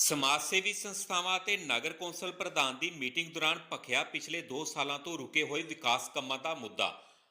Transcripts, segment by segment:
ਸਮਾਜ ਸੇਵੀ ਸੰਸਥਾਵਾਂ ਅਤੇ ਨਗਰ ਕੌਂਸਲ ਪ੍ਰਧਾਨ ਦੀ ਮੀਟਿੰਗ ਦੌਰਾਨ ਭਖਿਆ ਪਿਛਲੇ 2 ਸਾਲਾਂ ਤੋਂ ਰੁਕੇ ਹੋਏ ਵਿਕਾਸ ਕੰਮਾਂ ਦਾ ਮੁੱਦਾ।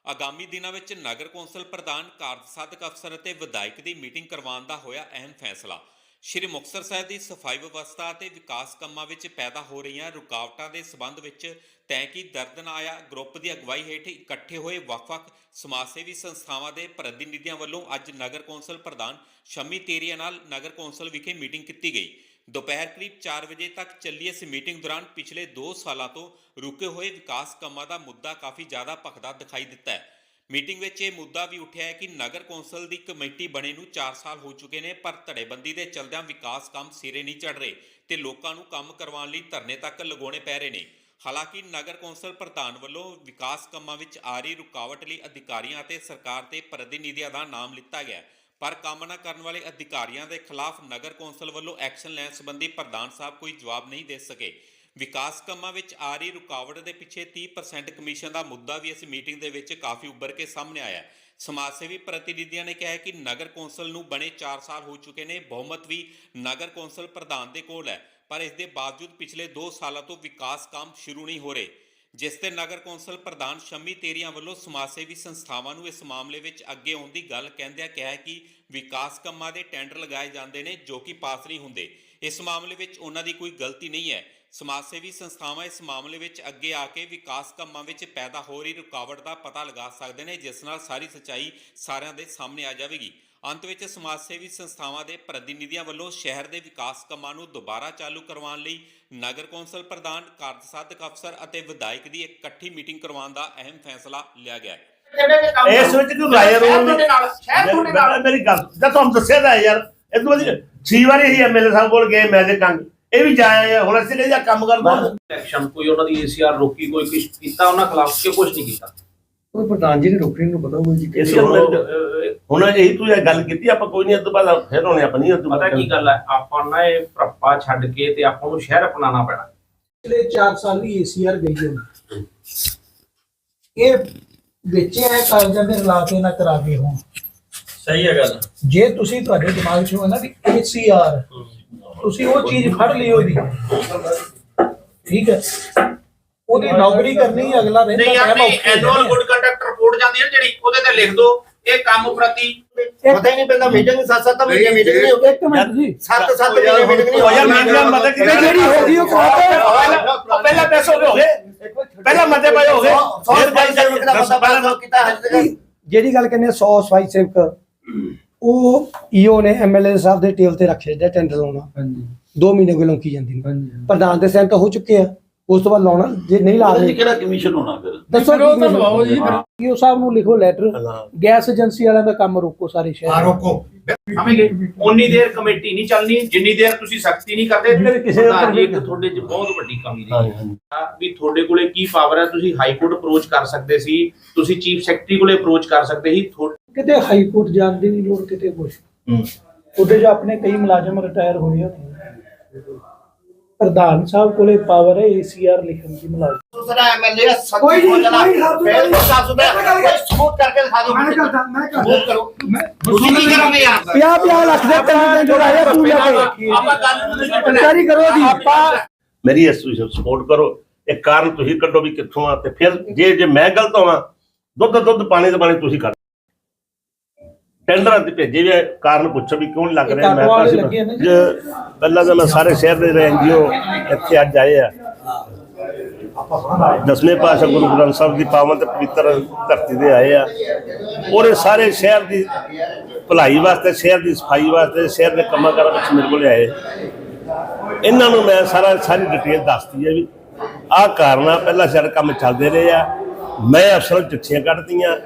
ਆਗਾਮੀ ਦਿਨਾਂ ਵਿੱਚ ਨਗਰ ਕੌਂਸਲ ਪ੍ਰਧਾਨ ਕਾਰਜ ਸਾਧਕ ਅਫਸਰ ਅਤੇ ਵਿਧਾਇਕ ਦੀ ਮੀਟਿੰਗ ਕਰਵਾਉਣ ਦਾ ਹੋਇਆ ਅਹਿਮ ਫੈਸਲਾ। ਸ਼੍ਰੀ ਮੁਕਤਸਰ ਸਾਹਿਬ ਦੀ ਸਫ਼ਾਈ ਵਿਵਸਥਾ ਅਤੇ ਵਿਕਾਸ ਕੰਮਾਂ ਵਿੱਚ ਪੈਦਾ ਹੋ ਰਹੀਆਂ ਰੁਕਾਵਟਾਂ ਦੇ ਸਬੰਧ ਵਿੱਚ ਤੈਕੀ ਦਰਦਨ ਆਇਆ, ਗਰੁੱਪ ਦੀ ਅਗਵਾਈ ਹੇਠ ਇਕੱਠੇ ਹੋਏ ਵੱਖ-ਵੱਖ ਸਮਾਜ ਸੇਵੀ ਸੰਸਥਾਵਾਂ ਦੇ ਪ੍ਰਤੀਨਿਧੀਆਂ ਵੱਲੋਂ ਅੱਜ ਨਗਰ ਕੌਂਸਲ ਪ੍ਰਧਾਨ ਸ਼ਮੀ ਤੇਰੀਆ ਨਾਲ ਨਗਰ ਕੌਂਸਲ ਵਿਖੇ ਮੀਟਿੰਗ ਕੀਤੀ ਗਈ। ਦੁਪਹਿਰ ਕਰੀਬ 4 ਵਜੇ ਤੱਕ ਚੱਲੀ ਇਸ ਮੀਟਿੰਗ ਦੌਰਾਨ ਪਿਛਲੇ 2 ਸਾਲਾਂ ਤੋਂ ਰੁਕੇ ਹੋਏ ਵਿਕਾਸ ਕੰਮਾਂ ਦਾ ਮੁੱਦਾ ਕਾਫੀ ਜ਼ਿਆਦਾ ਭਖਦਾ ਦਿਖਾਈ ਦਿੱਤਾ ਹੈ। ਮੀਟਿੰਗ ਵਿੱਚ ਇਹ ਮੁੱਦਾ ਵੀ ਉੱਠਿਆ ਹੈ ਕਿ ਨਗਰ ਕੌਂਸਲ ਦੀ ਕਮੇਟੀ ਬਣੇ ਨੂੰ 4 ਸਾਲ ਹੋ ਚੁੱਕੇ ਨੇ, ਪਰ ਧੜੇਬੰਦੀ ਦੇ ਚਲਦਿਆਂ ਵਿਕਾਸ ਕੰਮ ਸਿਰੇ ਨਹੀਂ ਚੜ ਰਹੇ ਤੇ ਲੋਕਾਂ ਨੂੰ ਕੰਮ ਕਰਵਾਉਣ ਲਈ ਧਰਨੇ ਤੱਕ ਲਗਾਉਣੇ ਪੈ ਰਹੇ ਨੇ। ਹਾਲਾਂਕਿ ਨਗਰ ਕੌਂਸਲ ਪ੍ਰਧਾਨ ਵੱਲੋਂ ਵਿਕਾਸ ਕੰਮਾਂ ਵਿੱਚ ਆ ਰਹੀ ਰੁਕਾਵਟ ਲਈ ਅਧਿਕਾਰੀਆਂ ਅਤੇ ਸਰਕਾਰ ਦੇ ਪ੍ਰਤੀਨਿਧੀਆਂ ਦਾ ਨਾਮ ਲਿੱਤਾ ਗਿਆ ਪਰ ਕੰਮ ਨਾ ਕਰਨ ਵਾਲੇ ਅਧਿਕਾਰੀਆਂ ਦੇ ਖਿਲਾਫ ਨਗਰ ਕੌਂਸਲ ਵੱਲੋਂ ਐਕਸ਼ਨ ਲੈਣ ਸੰਬੰਧੀ ਪ੍ਰਧਾਨ ਸਾਹਿਬ ਕੋਈ ਜਵਾਬ ਨਹੀਂ ਦੇ ਸਕੇ। ਵਿਕਾਸ ਕੰਮਾਂ ਵਿੱਚ ਆ ਰਹੀ ਰੁਕਾਵਟ ਦੇ ਪਿੱਛੇ 30% ਕਮਿਸ਼ਨ ਦਾ ਮੁੱਦਾ ਵੀ ਇਸ ਮੀਟਿੰਗ ਦੇ ਵਿੱਚ ਕਾਫੀ ਉੱਭਰ ਕੇ ਸਾਹਮਣੇ ਆਇਆ ਸਮਾਜ ਸੇਵੀ ਪ੍ਰਤੀਨਿਧੀਆਂ ਨੇ ਕਿਹਾ ਕਿ ਨਗਰ ਕੌਂਸਲ ਨੂੰ ਬਣੇ 4 ਸਾਲ ਹੋ ਚੁੱਕੇ ਨੇ, ਬਹੁਮਤ ਵੀ ਨਗਰ ਕੌਂਸਲ ਪ੍ਰਧਾਨ ਦੇ ਕੋਲ ਹੈ, ਪਰ ਇਸ ਦੇ ਬਾਵਜੂਦ ਪਿਛਲੇ 2 ਸਾਲਾਂ ਤੋਂ ਵਿਕਾਸ ਕੰਮ ਸ਼ੁਰੂ ਨਹੀਂ ਹੋ ਰਹੇ। ਜਿਸ ਤੇ ਨਗਰ ਕੌਂਸਲ ਪ੍ਰਧਾਨ ਸ਼ਮੀ ਤੇਰੀਆਂ ਵੱਲੋਂ ਸਮਾਜ ਸੇਵੀ ਸੰਸਥਾਵਾਂ ਨੂੰ ਇਸ ਮਾਮਲੇ ਵਿੱਚ ਅੱਗੇ ਆਉਣ ਦੀ ਗੱਲ ਕਹਿੰਦਿਆਂ ਕਿਹਾ ਕਿ ਵਿਕਾਸ ਕੰਮਾਂ ਦੇ ਟੈਂਡਰ ਲਗਾਏ ਜਾਂਦੇ ਨੇ ਜੋ ਕਿ ਪਾਸ ਨਹੀਂ ਹੁੰਦੇ। ਇਸ ਮਾਮਲੇ ਵਿੱਚ ਉਹਨਾਂ ਦੀ ਕੋਈ ਗਲਤੀ ਨਹੀਂ ਹੈ। ਸਮਾਜ ਸੇਵੀ ਸੰਸਥਾਵਾਂ ਇਸ ਮਾਮਲੇ ਵਿੱਚ ਅੱਗੇ ਆ ਕੇ ਵਿਕਾਸ ਕੰਮਾਂ ਵਿੱਚ ਪੈਦਾ ਹੋ ਰਹੀ ਰੁਕਾਵਟ ਦਾ ਪਤਾ ਲਗਾ ਸਕਦੇ ਨੇ, ਜਿਸ ਨਾਲ ਸਾਰੀ ਸੱਚਾਈ ਸਾਰਿਆਂ ਦੇ ਸਾਹਮਣੇ ਆ ਜਾਵੇਗੀ। ਅੰਤ ਵਿੱਚ ਸਮਾਜ ਸੇਵੀ ਸੰਸਥਾਵਾਂ ਦੇ ਪ੍ਰਤੀਨਿਧੀਆਂ ਵੱਲੋਂ ਸ਼ਹਿਰ ਦੇ ਵਿਕਾਸ ਕੰਮਾਂ ਨੂੰ ਦੁਬਾਰਾ ਚਾਲੂ ਕਰਵਾਉਣ ਲਈ ਨਗਰ ਕੌਂਸਲ ਪ੍ਰਧਾਨ ਕਾਰਜ ਸਾਧਕ ਅਫਸਰ ਅਤੇ ਵਿਧਾਇਕ ਦੀ ਇੱਕ ਇਕੱਠੀ ਮੀਟਿੰਗ ਕਰਵਾਉਣ ਦਾ ਅਹਿਮ ਫੈਸਲਾ ਲਿਆ ਗਿਆ ਹੈ। ਦੇ ਇਸ ਵਿੱਚ ਲਾਇਆ ਸ਼ਹਿਰ ਰੋਲ ਤੁਹਾਡੇ ਨਾਲ ਸ਼ਹਿਰ ਤੁਹਾਡੇ ਨਾਲ। ਮੇਰੀ ਗੱਲ ਜਦ ਤੁਹਾਨੂੰ ਦੱਸਿਆ ਹੈ ਯਾਰ ਇਹ ਤੋਂ ਬਾਅਦ ਛੇ ਵਾਰੀ ਹੀ ਐਮਐਲਏ ਸਾਹਿਬ ਕੋਲ ਗਏ ਮੈਂ ਤੇ ਕੰਗ ਇਹ ਵੀ ਜਾਇਆ ਹੁਣ ਅਸੀਂ ਕਹਿੰਦੇ ਕੰਮ ਕਰਦਾ ਇਲੈਕਸ਼ਨ ਕੋਈ ਉਹਨਾਂ ਦੀ ਏਸੀਆਰ ਰੋਕੀ ਕੋਈ ਕੁਝ ਕੀਤਾ ਉਹਨਾਂ ਖਿਲਾਫ ਕਿ ਕੁਝ ਨਹੀਂ ਕੀਤਾ? ਉਹ ਪ੍ਰਧਾਨ ਜੀ ਨੇ ਰੋਕਣੀ ਨੂੰ ਪਤਾ ਹੋਊ ਜੀ। ਇਸ ਹੁਣ, ਇਹੀ ਤੂੰ ਇਹ ਗੱਲ ਕੀਤੀ ਆਪਾਂ ਕੋਈ ਨਹੀਂ ਇਸ ਤੋਂ ਬਾਅਦ ਫਿਰ ਹੋਣੇ ਆਪਾਂ ਨਹੀਂ ਇਸ ਤੋਂ ਪਤਾ ਬਾਅਦ ਕੀ ਗੱਲ। ਹੈ ਆਪਾਂ ਨਾ ਇਹ ਭਰਪਾ ਛੱਡ ਕੇ ਤੇ ਆਪਾਂ ਨੂੰ ਸ਼ਹਿਰ ਅਪਣਾਉਣਾ ਪੈਣਾ। ਪਿਛਲੇ 4 ਸਾਲ ਦੀ ਏਸੀਆਰ ਗਈ ਹੈ ਇਹ ਵੇਚੇ ਹੈ ਕਾਗਜ਼ਾਂ ਦੇ ਰਲਾ ਕੇ ਨਾ ਕਰਾ ਕੇ ਹੋਣ। ਸਹੀ ਹੈ ਗੱਲ। ਜੇ ਤੁਸੀਂ ਤੁਹਾਡੇ ਦਿਮਾਗ 'ਚ ਹੋਣਾ ਵੀ ਏਸੀਆਰ ਤੁਸੀਂ ਉਹ ਚੀਜ਼ ਫੜ ਲਈ ਉਹਦੀ। ਠੀਕ ਹੈ। ਉਹਦੀ ਨੌਕਰੀ ਕਰਨੀ ਅਗਲਾ ਰਹਿੰਦਾ ਨਹੀਂ ਔਖੇ ਐਨੂਅਲ। ਗੁੱਡ ਕੰਡਕਟ ਰਿਪੋਰਟ ਜਾਂਦੀ ਹੈ ਜਿਹੜੀ ਉਹਦੇ ਤੇ ਲਿਖ ਦਿਓ ਇਹ ਕੰਮ ਪ੍ਰਤੀ ਪਤਾ ਹੀ ਨਹੀਂ ਪੈਂਦਾ ਮੀਟਿੰਗ ਸੱਤ ਸੱਤ ਮਹੀਨੇ ਮੀਟਿੰਗ ਨਹੀਂ ਹੁੰਦੀ ਇੱਕ ਮਿੰਟ ਜੀ। ਸੱਤ ਸੱਤ ਮਹੀਨੇ ਮੀਟਿੰਗ ਨਹੀਂ ਯਾਰ ਮੈਂ ਮਦਦ ਇਹ ਜਿਹੜੀ ਹੋ ਗਈ ਉਹ ਕਰਾਤਾ ਪਹਿਲਾਂ ਪੈਸੇ ਹੋ ਗਏ ਪਹਿਲਾਂ ਮਤੇ ਪਏ ਹੋ ਗਏ ਫਿਰ ਬਾਈ ਸਾਹਿਬ ਦਾ ਪਹਿਲਾਂ ਕੀਤਾ ਹਜੇ ਤੱਕ? ਜਿਹੜੀ ਗੱਲ ਕਹਿੰਦੇ 100 ਸਫ਼ਾਈ ਸੇਵਕ ਉਹ ਈਓ ਨੇ ਐਮਐਲਏ ਸਾਹਿਬ ਦੇ ਟੇਬਲ ਤੇ ਰੱਖੇ ਜਿਹੜਾ ਟੈਂਡਰ ਲਾਉਣਾ। ਹਾਂਜੀ। 2 ਮਹੀਨੇ ਕੋਲੋਂ ਕੀ ਜਾਂਦੀ ਨੇ। ਹਾਂਜੀ ਪ੍ਰਧਾਨ ਦੇ ਤਾਂ ਹੋ ਚੁੱਕੇ ਆ। ਉਸ ਤੋਂ ਬਾਅਦ ਲਾਉਣਾ ਜੇ ਨਹੀਂ ਲਾ ਰਹੇ ਕਿਹੜਾ ਕਮਿਸ਼ਨ ਹੋਣਾ ਫਿਰ। ਦੱਸੋ ਫਿਰ ਉਹ ਤਾਂ ਲਵਾਓ ਜੀ, ਫਿਰ। ਈਓ ਸਾਹਿਬ ਨੂੰ ਲਿਖੋ ਲੈਟਰ ਗੈਸ ਏਜੰਸੀ ਵਾਲਿਆਂ ਦਾ ਕੰਮ ਰੋਕੋ ਸਾਰੇ ਸ਼ਹਿਰ। ਰੋਕੋ। ਸਮਝਗੇ ਉਨੀ ਦੇਰ ਕਮੇਟੀ ਨਹੀਂ ਚੱਲਣੀ ਜਿੰਨੀ ਦੇਰ ਤੁਸੀਂ ਸਖਤੀ ਨਹੀਂ ਕਰਦੇ ਕਿਸੇ ਦਾ ਇੱਕ ਤੁਹਾਡੇ 'ਚ ਬਹੁਤ ਵੱਡੀ ਕਮੀ ਰਹੀ। ਹੈ ਵੀ ਤੁਹਾਡੇ ਕੋਲੇ ਕੀ ਪਾਵਰ ਹੈ ਤੁਸੀਂ ਹਾਈ ਕੋਰਟ ਅਪਰੋਚ ਕਰ ਸਕਦੇ ਸੀ ਤੁਸੀਂ ਚੀਫ ਸੈਕਟਰੀ ਕੋਲੇ ਅਪਰੋਚ ਕਰ ਸਕਦੇ ਸੀ ਕਿਤੇ ਹਾਈ ਕੋਰਟ ਜਾਣ ਦੀ ਨਹੀਂ ਲੋੜ ਕਿਤੇ ਕੁਛ। ਉਹਦੇ ਜੋ ਆਪਣੇ ਕਈ ਮੁਲਾਜ਼ਮ ਰਿਟਾਇਰ ਹੋਏ ਹੋਣੇ ਪ੍ਰਧਾਨ ਸਾਹਿਬ ਕੋਲੇ ਪਾਵਰ ਹੈ ਏਸੀਆਰ ਲਿਖਣ ਦੀ ਮੁਲਾਜ਼ਮ। ਦੂਸਰਾ ਐਮਐਲਏ ਕੋਈ ਨਹੀਂ, ਹੱਥ ਨਹੀਂ। ਫਿਰ ਦੱਸ ਸੁਬੇ ਕੋਈ ਸਬੂਤ ਕਰਕੇ ਦਿਖਾ ਦਿਓ ਮੈਂ ਕਰਦਾ ਮੈਂ ਸਬੂਤ ਕਰੋ। ਤੁਸੀਂ ਕੀ ਕਰੋਗੇ ਯਾਰ? 50 50 ਲੱਖ ਦੇ ਪੈਸੇ ਜੋੜਾਇਆ ਤੂੰ ਲੈ ਕੇ। ਆਪਾਂ ਗੱਲ ਨੂੰ ਨਹੀਂ ਪੰਚਾਰੀ ਕਰੋ ਦੀ ਆਪਾਂ ਮੇਰੀ ਇਸ ਤੁਸੀਂ ਸਪੋਰਟ ਕਰੋ। ਇਹ ਕਾਰਨ ਤੁਸੀਂ ਕੱਢੋ ਵੀ ਕਿੱਥੋਂ ਆ ਤੇ ਫਿਰ ਜੇ ਜੇ ਮੈਂ ਗਲਤ ਹੋਵਾਂ ਦੁੱਧ ਦੁੱਧ ਪਾਣੀ ਦਾ ਪਾਣੀ ਤੁਸੀਂ ਕਰ ਟੈਂਡਰਾਂ ਤੇ ਭੇਜੇ ਵੀ ਕਾਰਨ ਪੁੱਛੋ ਵੀ ਕਿਉਂ ਨੀ ਲੱਗ ਰਿਹਾ। ਮੈਂ। ਜੇ। ਪਹਿਲਾਂ ਤਾਂ ਮੈਂ ਸਾਰੇ ਸ਼ਹਿਰ ਦੇ ਐਨਜੀਓ ਇੱਥੇ ਅੱਜ ਆਏ ਆ। ਦਸਵੇਂ ਪਾਸ਼ਾ ਗੁਰੂ ਗ੍ਰੰਥ ਸਾਹਿਬ ਦੀ ਪਾਵਨ ਤੇ ਪਵਿੱਤਰ ਧਰਤੀ ਤੇ ਆਏ ਆ। ਔਰ ਇਹ ਸਾਰੇ ਸ਼ਹਿਰ ਦੀ ਭਲਾਈ ਵਾਸਤੇ ਸ਼ਹਿਰ ਦੀ ਸਫ਼ਾਈ ਵਾਸਤੇ ਸ਼ਹਿਰ ਦੇ ਕੰਮਾਂ ਕਾਰਾਂ ਵਿੱਚ ਮੇਰੇ ਕੋਲ ਆਏ। ਇਹਨਾਂ ਨੂੰ ਮੈਂ ਸਾਰਾ ਸਾਰੀ ਡਿਟੇਲ ਦੱਸਤੀ ਹੈ ਵੀ ਆਹ ਕਾਰਨ ਪਹਿਲਾਂ ਸਾਡੇ ਕੰਮ ਚੱਲਦੇ ਰਹੇ ਆ। ਮੈਂ ਨੂੰ ਚਿੱਠੀਆਂ ਕੱਢਤੀਆਂ। ਆ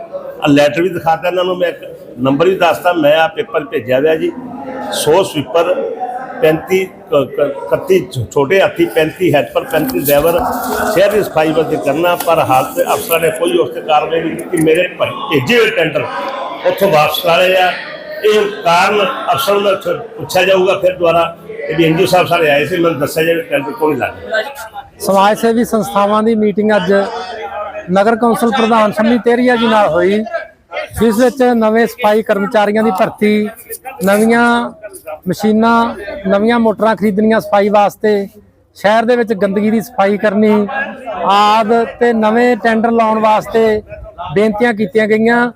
ਲੈਟਰ ਵੀ ਦਿਖਾਤਾ ਇਹਨਾਂ ਨੂੰ, ਮੈਂ ਨੰਬਰ ਵੀ ਦੱਸਤਾ, ਮੈਂ ਆ ਪੇਪਰ ਭੇਜਿਆ ਹੋਇਆ ਜੀ। 100 ਸਵੀਪਰ 35 31 ਛੋਟੇ ਹਾਥੀ 35 ਹੈਲਪਰ 35 ਡਰਾਈਵਰ ਸ਼ਹਿਰ ਦੀ ਸਫ਼ਾਈ ਵਾਸਤੇ ਕਰਨਾ, ਪਰ ਹਾਲ ਤੇ ਅਫਸਰਾਂ ਨੇ ਕੋਈ ਉਸ ਤੇ ਕਾਰਵਾਈ ਨਹੀਂ ਕੀਤੀ, ਮੇਰੇ ਭੇਜੇ ਹੋਏ ਟੈਂਡਰ ਉੱਥੋਂ ਵਾਪਸ ਕਰਾ ਲਏ ਆ। ਇਹ ਕਾਰਨ ਅਫਸਰ ਨੂੰ ਪੁੱਛਿਆ ਜਾਊਗਾ, ਫਿਰ ਦੁਬਾਰਾ ਵੀ ਐਨਜੀਓ ਸਾਹਿਬ ਸਾਰੇ ਆਏ ਸੀ, ਮੈਨੂੰ ਦੱਸਿਆ ਜਾਵੇ ਟੈਂਡਰ ਕੋਈ ਲੱਗ ਸਮਾਜ ਸੇਵੀ ਸੰਸਥਾਵਾਂ ਦੀ ਮੀਟਿੰਗ ਅੱਜ ਨਗਰ ਕੌਂਸਲ ਪ੍ਰਧਾਨ ਸ਼ਮੀ ਤੇਰੀਆ ਜੀ ਨਾਲ ਹੋਈ, ਜਿਸ ਵਿੱਚ ਨਵੇਂ ਸਫ਼ਾਈ ਕਰਮਚਾਰੀਆਂ ਦੀ ਭਰਤੀ, ਨਵੀਆਂ ਮਸ਼ੀਨਾਂ, ਨਵੀਆਂ ਮੋਟਰਾਂ ਖਰੀਦਣੀਆਂ ਸਫ਼ਾਈ ਵਾਸਤੇ, ਸ਼ਹਿਰ ਦੇ ਵਿੱਚ ਗੰਦਗੀ ਦੀ ਸਫ਼ਾਈ ਕਰਨੀ, ਆਦ ਤੇ ਨਵੇਂ ਟੈਂਡਰ ਲਾਉਣ ਵਾਸਤੇ ਬੇਨਤੀਆਂ ਕੀਤੀਆਂ ਗਈਆਂ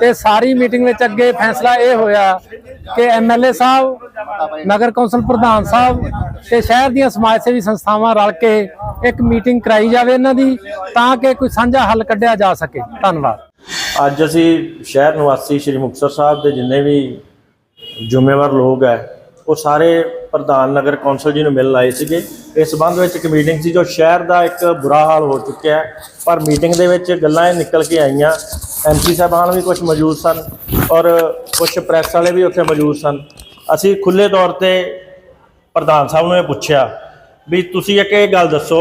ਤੇ ਸਾਰੀ ਮੀਟਿੰਗ ਵਿੱਚ ਅੱਗੇ ਫੈਸਲਾ ਇਹ ਹੋਇਆ ਕਿ ਐਮਐਲਏ ਸਾਹਿਬ, ਨਗਰ ਕੌਂਸਲ ਪ੍ਰਧਾਨ ਸਾਹਿਬ ਤੇ ਸ਼ਹਿਰ ਦੀਆਂ ਸਮਾਜ ਸੇਵੀ ਸੰਸਥਾਵਾਂ ਰਲ ਕੇ ਇੱਕ ਮੀਟਿੰਗ ਕਰਾਈ ਜਾਵੇ ਇਹਨਾਂ ਦੀ ਤਾਂ ਕਿ ਕੋਈ ਸਾਂਝਾ ਹੱਲ ਕੱਢਿਆ ਜਾ ਸਕੇ। ਧੰਨਵਾਦ। ਅੱਜ ਅਸੀਂ ਸ਼ਹਿਰ ਨਿਵਾਸੀ ਸ਼੍ਰੀ ਮੁਕਤਸਰ ਸਾਹਿਬ ਦੇ ਜਿੰਨੇ ਵੀ ਜ਼ਿੰਮੇਵਾਰ ਲੋਕ ਹੈ, ਉਹ ਸਾਰੇ ਪ੍ਰਧਾਨ ਨਗਰ ਕੌਂਸਲ ਜੀ ਨੂੰ ਮਿਲਣ ਆਏ ਸੀਗੇ। ਇਸ ਸੰਬੰਧ ਵਿੱਚ ਇੱਕ ਮੀਟਿੰਗ ਸੀ ਜੋ ਸ਼ਹਿਰ ਦਾ ਇੱਕ ਬੁਰਾ ਹਾਲ ਹੋ ਚੁੱਕਿਆ ਹੈ। ਪਰ ਮੀਟਿੰਗ ਦੇ ਵਿੱਚ ਗੱਲਾਂ ਇਹ ਨਿਕਲ ਕੇ ਆਈਆਂ। ਐਮਪੀ ਸਾਹਿਬਾਨ ਵੀ ਕੁਝ ਮੌਜੂਦ ਸਨ ਔਰ ਕੁਝ ਪ੍ਰੈਸ ਵਾਲੇ ਵੀ ਉੱਥੇ ਮੌਜੂਦ ਸਨ। ਅਸੀਂ ਖੁੱਲੇ ਤੌਰ ਤੇ ਪ੍ਰਧਾਨ ਸਾਹਿਬ ਨੂੰ ਇਹ ਪੁੱਛਿਆ ਵੀ ਤੁਸੀਂ ਇੱਕ ਇਹ ਗੱਲ ਦੱਸੋ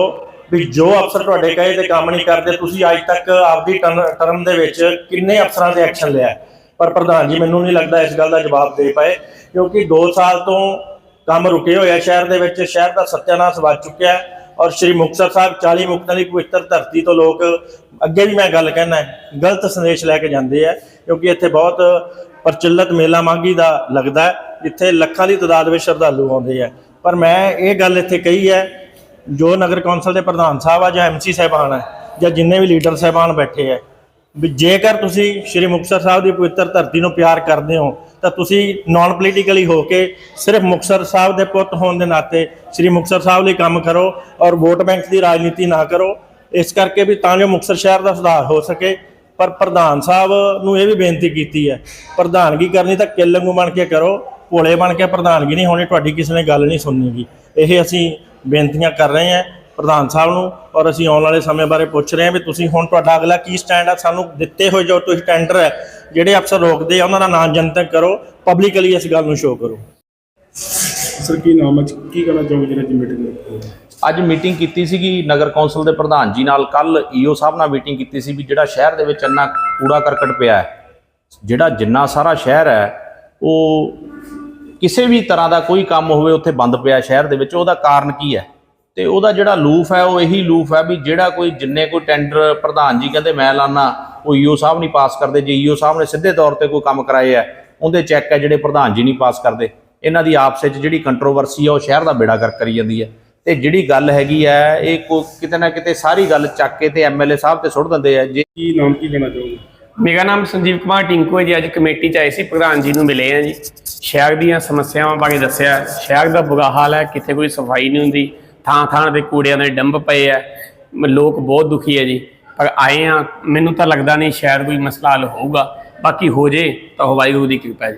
ਵੀ ਜੋ ਅਫਸਰ ਤੁਹਾਡੇ ਕਹੇ ਤੇ ਕੰਮ ਨਹੀਂ ਕਰਦੇ ਤੁਸੀਂ ਅੱਜ ਤੱਕ ਆਪਦੀ ਟਰਮ ਦੇ ਵਿੱਚ ਕਿੰਨੇ ਅਫਸਰਾਂ ਤੇ ਐਕਸ਼ਨ ਲਿਆ? ਪਰ ਪ੍ਰਧਾਨ ਜੀ ਮੈਨੂੰ ਨਹੀਂ ਲੱਗਦਾ ਇਸ ਗੱਲ ਦਾ ਜਵਾਬ ਦੇ ਪਾਏ ਕਿਉਂਕਿ 2 ਸਾਲ ਤੋਂ ਕੰਮ ਰੁਕੇ ਹੋਏ ਆ ਸ਼ਹਿਰ ਦੇ ਵਿੱਚ ਸ਼ਹਿਰ ਦਾ ਸੱਤਿਆਨਾਸ਼ ਵੱਜ ਚੁੱਕਿਆ ਹੈ ਔਰ ਸ਼੍ਰੀ ਮੁਕਤਸਰ ਸਾਹਿਬ 40 ਮੁਕਤਾਂ ਦੀ ਪਵਿੱਤਰ ਧਰਤੀ ਤੋਂ ਲੋਕ ਅੱਗੇ ਵੀ ਮੈਂ ਗੱਲ ਕਹਿਣਾ ਗਲਤ ਸੰਦੇਸ਼ ਲੈ ਕੇ ਜਾਂਦੇ ਆ ਕਿਉਂਕਿ ਇੱਥੇ ਬਹੁਤ ਪ੍ਰਚਲਿਤ ਮੇਲਾ ਮਾਘੀ ਦਾ ਲੱਗਦਾ ਹੈ ਜਿੱਥੇ ਲੱਖਾਂ ਦੀ ਤਾਦਾਦ ਵਿੱਚ ਸ਼ਰਧਾਲੂ ਆਉਂਦੇ ਆ ਪਰ ਮੈਂ ਇਹ ਗੱਲ ਇੱਥੇ ਕਹੀ ਹੈ, ਜੋ ਨਗਰ ਕੌਂਸਲ ਦੇ ਪ੍ਰਧਾਨ ਸਾਹਿਬ ਆ ਜਾਂ ਐਮਸੀ ਸਾਹਿਬਾਨ ਹੈ ਜਾਂ ਜਿੰਨੇ ਵੀ ਲੀਡਰ ਸਾਹਿਬਾਨ ਬੈਠੇ ਆ, ਵੀ ਜੇਕਰ ਤੁਸੀਂ ਸ਼੍ਰੀ ਮੁਕਤਸਰ ਸਾਹਿਬ ਦੀ ਪਵਿੱਤਰ ਧਰਤੀ ਨੂੰ ਪਿਆਰ ਕਰਦੇ ਹੋ, ਤਾਂ ਤੁਸੀਂ ਨਾਨ ਪੋਲੀਟੀਕਲੀ ਹੋ ਕੇ ਸਿਰਫ ਮੁਕਤਸਰ ਸਾਹਿਬ ਦੇ ਪੁੱਤ ਹੋਣ ਦੇ ਨਾਤੇ ਸ਼੍ਰੀ ਮੁਕਤਸਰ ਸਾਹਿਬ ਲਈ ਕੰਮ ਕਰੋ ਔਰ ਵੋਟ ਬੈਂਕ ਦੀ ਰਾਜਨੀਤੀ ਨਾ ਕਰੋ। ਇਸ ਕਰਕੇ ਵੀ ਤਾਂ ਜੋ ਮੁਕਤਸਰ ਸ਼ਹਿਰ ਦਾ ਸੁਧਾਰ ਹੋ ਸਕੇ, ਪਰ ਪ੍ਰਧਾਨ ਸਾਹਿਬ ਨੂੰ ਇਹ ਵੀ ਬੇਨਤੀ ਕੀਤੀ ਹੈ, ਪ੍ਰਧਾਨਗੀ ਕਰਨੀ ਤਾਂ ਕਿੱਲ ਵਾਂਗੂ ਬਣ ਕੇ ਕਰੋ ਭੋਲੇ ਬਣ ਕੇ ਪ੍ਰਧਾਨਗੀ ਨਹੀਂ ਹੋਣੀ ਤੁਹਾਡੀ ਕਿਸੇ ਨੇ ਗੱਲ ਨਹੀਂ ਸੁਣਨੀਗੀ। ਇਹ ਅਸੀਂ ਬੇਨਤੀਆਂ ਕਰ ਰਹੇ ਹਾਂ ਪ੍ਰਧਾਨ ਸਾਹਿਬ ਨੂੰ ਔਰ ਅਸੀਂ ਆਉਣ ਵਾਲੇ ਸਮੇਂ ਬਾਰੇ ਪੁੱਛ ਰਹੇ ਹਾਂ ਵੀ ਤੁਸੀਂ ਹੁਣ ਤੁਹਾਡਾ ਅਗਲਾ ਕੀ ਸਟੈਂਡ ਆ? ਸਾਨੂੰ ਦਿੱਤੇ ਹੋਏ ਜੋ ਤੁਸੀਂ ਟੈਂਡਰ ਹੈ ਜਿਹੜੇ ਅਫਸਰ ਰੋਕਦੇ ਆ ਉਹਨਾਂ ਦਾ ਨਾਮ ਜਨਤਕ ਕਰੋ ਪਬਲਿਕਲੀ ਇਸ ਗੱਲ ਨੂੰ ਸ਼ੋਅ ਕਰੋ। ਸਰ ਕੀ ਨਾਮ ਹੈ? ਕੀ ਕਹਿਣਾ ਚਾਹੋਗੇ ਜਿਹੜਾ ਜੀ ਮੀਟਿੰਗ ਅੱਜ ਮੀਟਿੰਗ ਕੀਤੀ ਸੀਗੀ ਨਗਰ ਕੌਂਸਲ ਦੇ ਪ੍ਰਧਾਨ ਜੀ ਨਾਲ। ਕੱਲ ਈਓ ਸਾਹਿਬ ਨਾਲ ਮੀਟਿੰਗ ਕੀਤੀ ਸੀ ਵੀ ਜਿਹੜਾ ਸ਼ਹਿਰ ਦੇ ਵਿੱਚ ਇੰਨਾ ਕੂੜਾ ਕਰਕਟ ਪਿਆ ਹੈ ਜਿਹੜਾ ਜਿੰਨਾ ਸਾਰਾ ਸ਼ਹਿਰ ਹੈ ਉਹ ਕਿਸੇ ਵੀ ਤਰ੍ਹਾਂ ਦਾ ਕੋਈ ਕੰਮ ਹੋਵੇ, ਉੱਥੇ ਬੰਦ ਪਿਆ ਸ਼ਹਿਰ ਦੇ ਵਿੱਚ, ਉਹਦਾ ਕਾਰਨ ਕੀ ਹੈ? ਤੇ ਉਹਦਾ ਜਿਹੜਾ ਲੂਫ ਹੈ, ਉਹ ਇਹੀ ਲੂਫ ਹੈ ਵੀ ਜਿਹੜਾ ਕੋਈ, ਜਿੰਨੇ ਕੋਈ ਟੈਂਡਰ, ਪ੍ਰਧਾਨ ਜੀ ਕਹਿੰਦੇ, ਮੈਂ ਲਾਣਾ ਉਹ ਈਓ ਸਾਹਿਬ ਨਹੀਂ ਪਾਸ ਕਰਦੇ। ਜੇ ਈਓ ਸਾਹਿਬ ਨੇ ਸਿੱਧੇ ਤੌਰ ਤੇ ਕੋਈ ਕੰਮ ਕਰਾਏ ਆ ਉਹਦੇ ਚੈੱਕ ਹੈ ਜਿਹੜੇ ਪ੍ਰਧਾਨ ਜੀ ਨਹੀਂ ਪਾਸ ਕਰਦੇ। ਇਹਨਾਂ ਦੀ ਆਪਸ ਵਿੱਚ ਜਿਹੜੀ ਕੰਟਰੋਵਰਸੀ ਆ ਉਹ ਸ਼ਹਿਰ ਦਾ ਬੇੜਾ ਗਰਕ ਕਰੀ ਜਾਂਦੀ ਹੈ। ਤੇ ਜਿਹੜੀ ਗੱਲ ਹੈਗੀ ਹੈ, ਇਹ ਕੋ, ਕਿਤੇ ਨਾ ਕਿਤੇ ਸਾਰੀ ਗੱਲ ਚੱਕ ਕੇ ਤੇ ਐਮਐਲਏ ਸਾਹਿਬ ਤੇ ਸੁੱਟ ਦਿੰਦੇ ਆ ਜੇ ਕੀ ਨਾਮ, ਕੀ ਕਹਿਣਾ ਚਾਹੋਗੇ? ਮੇਰਾ ਨਾਮ ਸੰਜੀਵ ਕੁਮਾਰ ਟਿੰਕੂ ਹੈ ਜੀ, ਅੱਜ ਕਮੇਟੀ 'ਚ ਆਏ ਸੀ, ਪ੍ਰਧਾਨ ਜੀ ਨੂੰ ਮਿਲੇ ਆ ਜੀ। ਸ਼ਹਿਰ ਦੀਆਂ ਸਮੱਸਿਆਵਾਂ ਬਾਰੇ ਦੱਸਿਆ, ਸ਼ਹਿਰ ਦਾ ਬੁਰਾ ਹਾਲ ਹੈ, ਕਿਤੇ ਕੋਈ ਸਫ਼ਾਈ ਨਹੀਂ ਹੁੰਦੀ ਥਾਂ ਥਾਂ ਤੇ ਕੂੜਿਆਂ ਦੇ ਡੰਬ ਪਏ ਆ ਲੋਕ ਬਹੁਤ ਦੁਖੀ ਹੈ ਜੀ। ਪਰ ਆਏ ਆ, ਮੈਨੂੰ ਤਾਂ ਲੱਗਦਾ ਨਹੀਂ ਸ਼ਹਿਰ ਕੋਈ ਮਸਲਾ ਹੱਲ ਹੋਊਗਾ, ਬਾਕੀ ਹੋ ਜੇ ਤਾਂ ਉਹ ਵਾਹਿਗੁਰੂ ਦੀ ਕਿਰਪਾ ਜੀ।